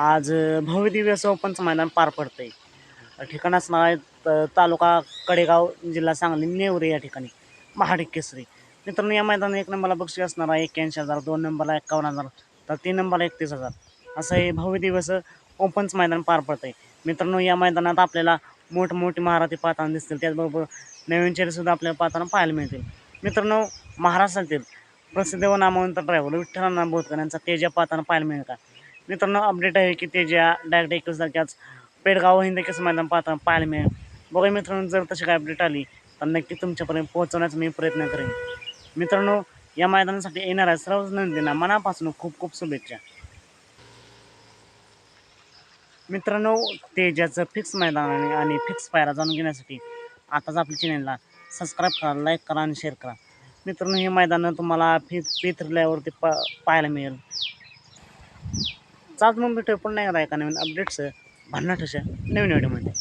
आज भव्यदिव्य भव्य असं ओपनचं मैदान पार पडतं आहे ठिकाण असणार आहे त- तालुका कडेगाव जिल्हा सांगली नेवरे या ठिकाणी. महाडिक केसरी. मित्रांनो या मैदान एक नंबरला बक्षीस असणार आहे एक्क्याऐंशी हजार दोन नंबरला एक्कावन्न हजार तर तीन नंबरला एकतीस हजार. असं हे भव्य दिवस ओपनचं मैदान पार पडतं आहे मित्रांनो या मैदानात आपल्याला मोठमोठी महाराथी पाहताना दिसतील. त्याचबरोबर नवीन चेहरेसुद्धा आपल्याला पाहताना पाहायला मिळतील. मित्रांनो महाराष्ट्रातील प्रसिद्ध व नामवंत ड्रायव्हर विठ्ठलांना बोधकर यांचा तेजा पाहताना पाहायला मिळतात मित्रांनो अपडेट आहे की तेजा डायरेक्ट एकवीस तारखेच पेडगाव हिंद केस मैदान पाहताना पाहायला मिळेल बघा मित्रांनो जर तशी काय अपडेट आली तर नक्की तुमच्यापर्यंत पोहोचवण्याचा मी प्रयत्न करेन. मित्रांनो या मैदानासाठी येणाऱ्या सर्व नंदींना मनापासून खूप खूप शुभेच्छा. मित्रांनो तेजाचं फिक्स मैदान आणि आणि फिक्स पायरा जाणून घेण्यासाठी आताच आपल्या चॅनलला सबस्क्राईब करा लाईक करा आणि शेअर करा. मित्रांनो हे मैदान तुम्हाला फी फिथरल्यावरती प पा पाहायला मिळेल. चालत मग भेटू पुन्हा एकदा का नवीन अपडेट्स भन्नाट अशा नवीन व्हिडिओमध्ये